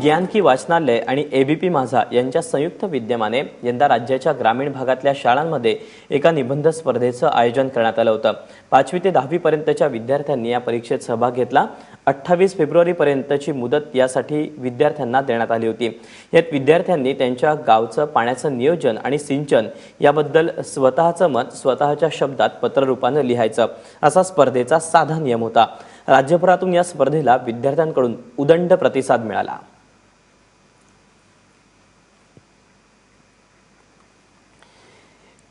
ज्ञान की वाचनालय आणि एबीपी माझा यांच्या संयुक्त विद्यमाने यंदा राज्याच्या ग्रामीण भागातल्या शाळांमध्ये एका निबंध स्पर्धेचं आयोजन करण्यात आलं होतं. पाचवी ते दहावी पर्यंतच्या विद्यार्थ्यांनी या परीक्षेत सहभाग घेतला. अठ्ठावीस फेब्रुवारीपर्यंतची मुदत यासाठी विद्यार्थ्यांना देण्यात आली होती. यात विद्यार्थ्यांनी त्यांच्या गावचं पाण्याचं नियोजन आणि सिंचन याबद्दल स्वतःचं मत स्वतःच्या शब्दात पत्ररूपानं लिहायचं. असा स्पर्धेचा साधा नियम होता. राज्यभरातून या स्पर्धेला विद्यार्थ्यांकडून उदंड प्रतिसाद मिळाला.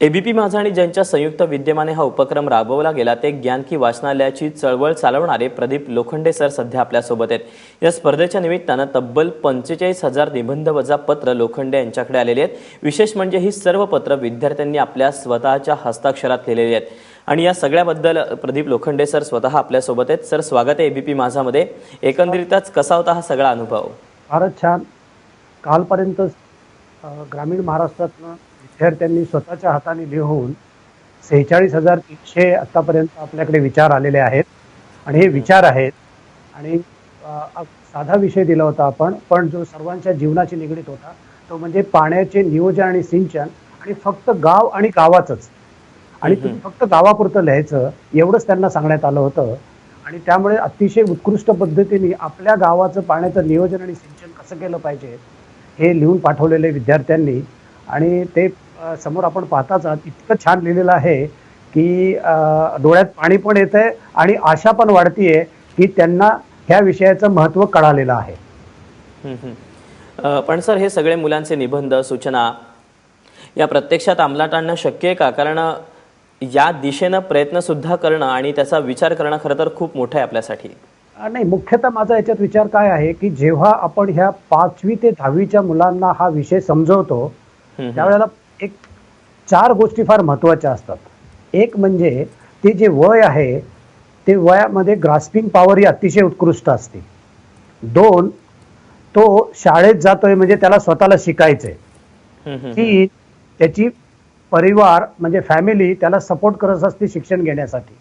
एबीपी माझा आणि ज्यांच्या संयुक्त विद्यमाने हा उपक्रम राबवला गेला ते ज्ञान की वाचनालयाची चळवळ चालवणारे प्रदीप लोखंडे सर सध्या आपल्यासोबत आहेत. या स्पर्धेच्या निमित्तानं तब्बल पंचेचाळीस हजार निबंध वजा पत्र लोखंडे यांच्याकडे आलेले आहेत. विशेष म्हणजे ही सर्व पत्र विद्यार्थ्यांनी आपल्या स्वतःच्या हस्ताक्षरात लिहिलेली आहेत. आणि या सगळ्याबद्दल प्रदीप लोखंडे सर स्वतः आपल्यासोबत आहेत. सर स्वागत आहे एबीपी माझामध्ये. एकंदरीतच कसा होता हा सगळा अनुभव? फारच छान. कालपर्यंत ग्रामीण महाराष्ट्रातनं विद्यार्थ्यांनी स्वतःच्या हाताने लिहून सेहेचाळीस हजार तीनशे आत्तापर्यंत आपल्याकडे विचार आलेले आहेत. आणि हे विचार आहेत. आणि साधा विषय दिला होता आपण पण जो सर्वांच्या जीवनाशी निगडीत होता तो म्हणजे पाण्याचे नियोजन आणि सिंचन आणि फक्त गाव आणि गावाचंच. आणि तुम्ही फक्त गावापुरतं लिहायचं एवढंच त्यांना सांगण्यात आलं होतं. आणि त्यामुळे अतिशय उत्कृष्ट पद्धतीने आपल्या गावाचं पाण्याचं नियोजन आणि सिंचन कसं केलं पाहिजे हे लिहून पाठवलेले विद्यार्थ्यांनी आणि ते समोर आपण पाहताच आहात इतकं छान लिहिलेलं आहे की डोळ्यात पाणी पण येत आहे आणि आशा पण वाढतीये की त्यांना ह्या विषयाचं महत्त्व कळालेलं आहे. पण सर हे सगळे मुलांचे निबंध सूचना या प्रत्यक्षात अंमलात आणणं शक्य आहे का? कारण या दिशेनं प्रयत्न सुद्धा करणं आणि त्याचा विचार करणं खरं तर खूप मोठं आहे आपल्यासाठी. नाही मुख्यतः माझा याच्यात विचार काय आहे की जेव्हा आपण ह्या पाचवी ते दहावीच्या मुलांना हा विषय समजवतो त्यावेळेला एक चार गोष्टी फार महत्त्वाच्या असतात. एक म्हणजे ते जे वय आहे ते वयामध्ये ग्रास्पिंग पॉवर ही अतिशय उत्कृष्ट असते. दोन तो शाळेत जातोय म्हणजे त्याला स्वतःला शिकायचंय. तीन त्याची परिवार म्हणजे फॅमिली त्याला सपोर्ट करत असते शिक्षण घेण्यासाठी.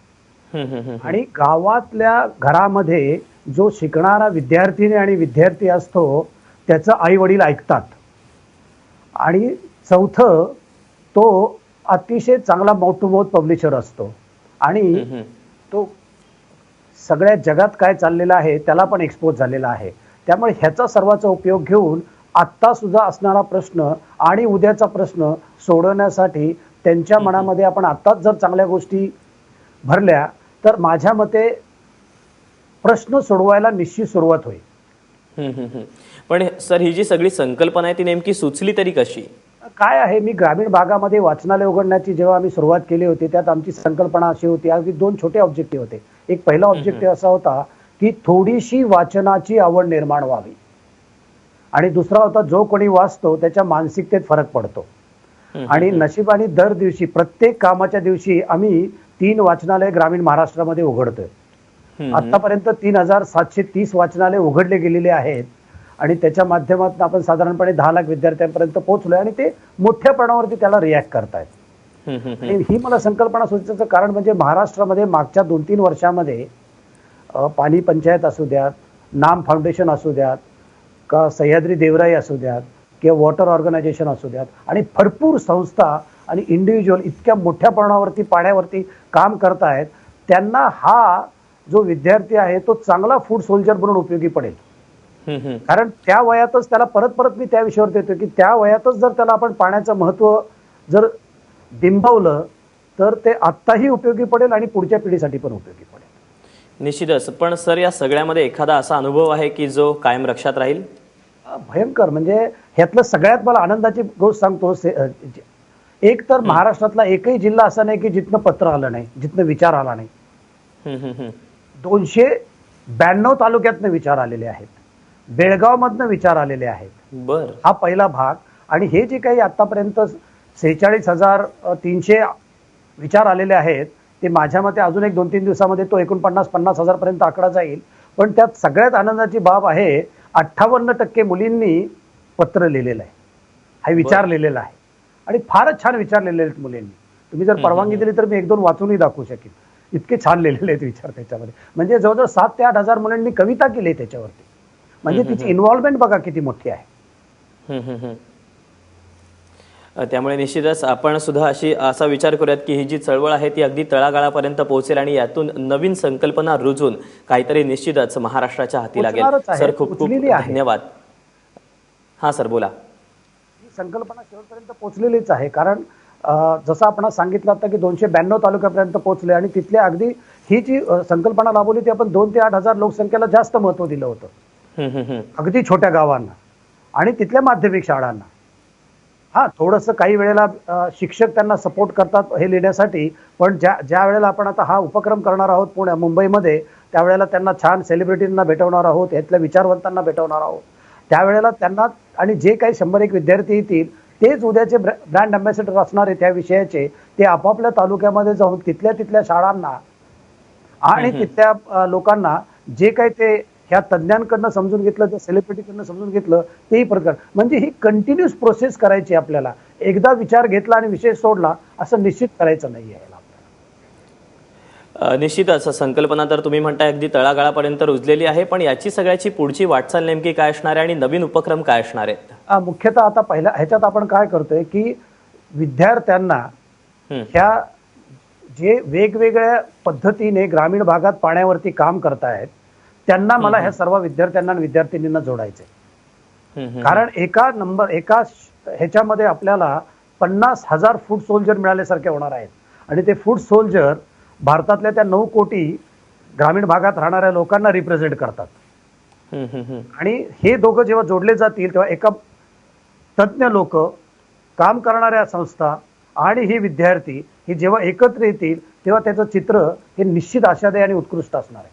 आणि गावातल्या घरामध्ये जो शिकणारा विद्यार्थिनी आणि विद्यार्थी असतो त्याचं आई वडील ऐकतात. आणि चौथं तो अतिशय चांगला माउथ टू माउथ पब्लिशर असतो आणि. तो सगळ्या जगात काय चाललेलं आहे त्याला पण एक्सपोज झालेला आहे त्यामुळे ह्याचा सर्वांचा उपयोग घेऊन आत्ता सुद्धा असणारा प्रश्न आणि उद्याचा प्रश्न सोडवण्यासाठी त्यांच्या मनामध्ये आपण आत्ताच जर चांगल्या गोष्टी भरल्या तर माझ्या मते प्रश्न सोडवायला निश्चित सुरुवात होईल. पण सर ही जी सगळी संकल्पना आहे ती नेमकी सुचली तरी कशी? काय आहे मी ग्रामीण भागामध्ये वाचनालय उघडण्याची जेव्हा आम्ही सुरुवात केली होती त्यात आमची संकल्पना अशी होती अगदी दोन छोटे ऑब्जेक्टिव्ह होते. एक पहिला ऑब्जेक्टिव्ह असा होता की थोडीशी वाचनाची आवड निर्माण व्हावी. आणि दुसरा होता जो कोणी वाचतो त्याच्या मानसिकतेत फरक पडतो. आणि नशिबाने दर दिवशी प्रत्येक कामाच्या दिवशी आम्ही तीन वाचनालय ग्रामीण महाराष्ट्रामध्ये उघडतोय. आतापर्यंत तीन हजार सातशे तीस वाचनालय उघडले गेलेले आहेत. आणि त्याच्या माध्यमातून आपण साधारणपणे दहा लाख विद्यार्थ्यांपर्यंत पोहोचलोय आणि ते मोठ्या प्रमाणावरती त्याला रिॲक्ट करतायत. ही मला संकल्पना सुचण्याचं कारण म्हणजे महाराष्ट्रामध्ये मागच्या दोन तीन वर्षामध्ये पाणी पंचायत असू द्यात नाम फाउंडेशन असू द्यात का सह्याद्री देवराई असू द्यात किंवा वॉटर ऑर्गनायझेशन असू द्यात आणि भरपूर संस्था आणि इंडिव्हिज्युअल इतक्या मोठ्या प्रमाणावरती पाण्यावरती काम करतायत त्यांना हा जो विद्यार्थी आहे तो चांगला फूड सोल्जर म्हणून उपयोगी पडेल. कारण त्या वयातच त्याला परत परत मी त्या विषयावर देतो की त्या वयातच जर त्याला आपण पाण्याचं महत्त्व जर बिंबवलं तर ते आत्ताही उपयोगी पडेल आणि पुढच्या पिढीसाठी पण उपयोगी पडेल. निश्चितच. पण सर या सगळ्यामध्ये एखादा असा अनुभव आहे की जो कायम लक्षात राहील? भयंकर. म्हणजे ह्यातलं सगळ्यात मला आनंदाची गोष्ट सांगतो एक तर महाराष्ट्रातला एकही जिल्हा असा नाही की जिथनं पत्र आलं नाही जिथनं विचार आला नाही. दोनशे ब्याण्णव तालुक्यातनं विचार आलेले आहेत. बेळगावमधनं विचार आलेले आहेत. बर. हा पहिला भाग. आणि हे जे काही आतापर्यंत सेहेचाळीस हजार तीनशे विचार आलेले आहेत ते माझ्या मते अजून एक दोन तीन दिवसामध्ये तो एकोणपन्नास पन्नास हजार पर्यंत आकडा जाईल. पण त्यात सगळ्यात आनंदाची बाब आहे अठ्ठावन्न टक्के मुलींनी पत्र लिहिलेलं आहे. हा विचार. लिहिलेला आहे. आणि फारच छान विचार लिहिलेले आहेत मुलींनी. तुम्ही जर परवानगी दिली तर मी एक दोन वाचूनही दाखवू शकेन. इतके छान लिहिलेले आहेत विचार त्याच्यामध्ये. म्हणजे जवळजवळ सात ते आठ हजार मुलांनी कविता केली आहे त्याच्यावरती. म्हणजे तिची इन्व्हॉल्वमेंट बघा किती मोठी आहे. त्यामुळे निश्चितच आपण सुद्धा अशी असा विचार करूयात की ही जी चळवळ आहे ती अगदी तळागाळापर्यंत पोहोचेल आणि यातून नवीन संकल्पना रुजून काहीतरी निश्चितच महाराष्ट्राच्या हाती लागेल. सर खूप खूप. धन्यवाद. हा सर बोला. ही संकल्पना शेवटपर्यंत पोहोचलेलीच आहे कारण जसं आपण सांगितलं आता की दोनशे ब्याण्णव तालुक्यापर्यंत पोहोचले आणि तिथल्या अगदी ही जी संकल्पना राबवली ती आपण दोन ते आठ हजार लोकसंख्येला जास्त महत्त्व दिलं होतं. अगदी छोट्या गावांना आणि तिथल्या माध्यमिक शाळांना. हा थोडंसं काही वेळेला शिक्षक त्यांना सपोर्ट करतात हे लिहिण्यासाठी पण ज्या ज्या वेळेला आपण आता हा उपक्रम करणार आहोत पुण्या मुंबईमध्ये त्यावेळेला त्यांना छान सेलिब्रिटींना भेटवणार आहोत यातल्या विचारवंतांना भेटवणार आहोत. त्यावेळेला त्यांना आणि जे काही शंभर एक विद्यार्थी येतील तेच उद्याचे ब्रँड अँबॅसेडर असणार आहे त्या विषयाचे ते आपापल्या तालुक्यामध्ये जाऊन तिथल्या तिथल्या शाळांना आणि तिथल्या लोकांना जे काही ते ह्या तज्ज्ञांकडनं समजून घेतलं त्या सेलिब्रिटीकडनं समजून घेतलं तेही प्रकार म्हणजे ही कंटिन्युअस प्रोसेस करायची आपल्याला. एकदा विचार घेतला आणि विषय सोडला असं निश्चित करायचं नाही आहे. निश्चितच संकल्पना तर तुम्ही म्हणताय अगदी तळागाळापर्यंत रुजलेली आहे पण याची सगळ्याची पुढची वाटचाल नेमकी काय असणार आहे आणि नवीन उपक्रम काय असणार आहेत मुख्यतः आता पहिल्या ह्याच्यात आपण काय करतोय की विद्यार्थ्यांना. ह्या जे वेगवेगळ्या पद्धतीने ग्रामीण भागात पाण्यावरती काम करतायत त्यांना मला ह्या सर्व विद्यार्थ्यांना आणि विद्यार्थिनींना जोडायचे. कारण एका नंबर एका ह्याच्यामध्ये आपल्याला पन्नास हजार फूड सोल्जर मिळाल्यासारखे होणार आहेत आणि ते फूड सोल्जर भारतातल्या त्या नऊ कोटी ग्रामीण भागात राहणाऱ्या लोकांना रिप्रेझेंट करतात. आणि हे दोघं जेव्हा जोडले जातील तेव्हा एका तज्ज्ञ लोक काम करणाऱ्या संस्था आणि ही विद्यार्थी हे जेव्हा एकत्र येतील तेव्हा त्याचं चित्र हे निश्चित आशादायी आणि उत्कृष्ट असणार आहे.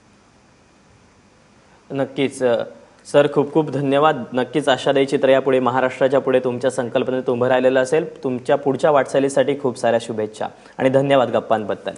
नक्कीच सर खूप खूप धन्यवाद. नक्कीच आशादायी चित्र यापुढे महाराष्ट्राच्या पुढे तुमच्या संकल्पनेत उभं राहिलेलं असेल. तुमच्या पुढच्या वाटचालीसाठी खूप साऱ्या शुभेच्छा. आणि धन्यवाद गप्पांबद्दल.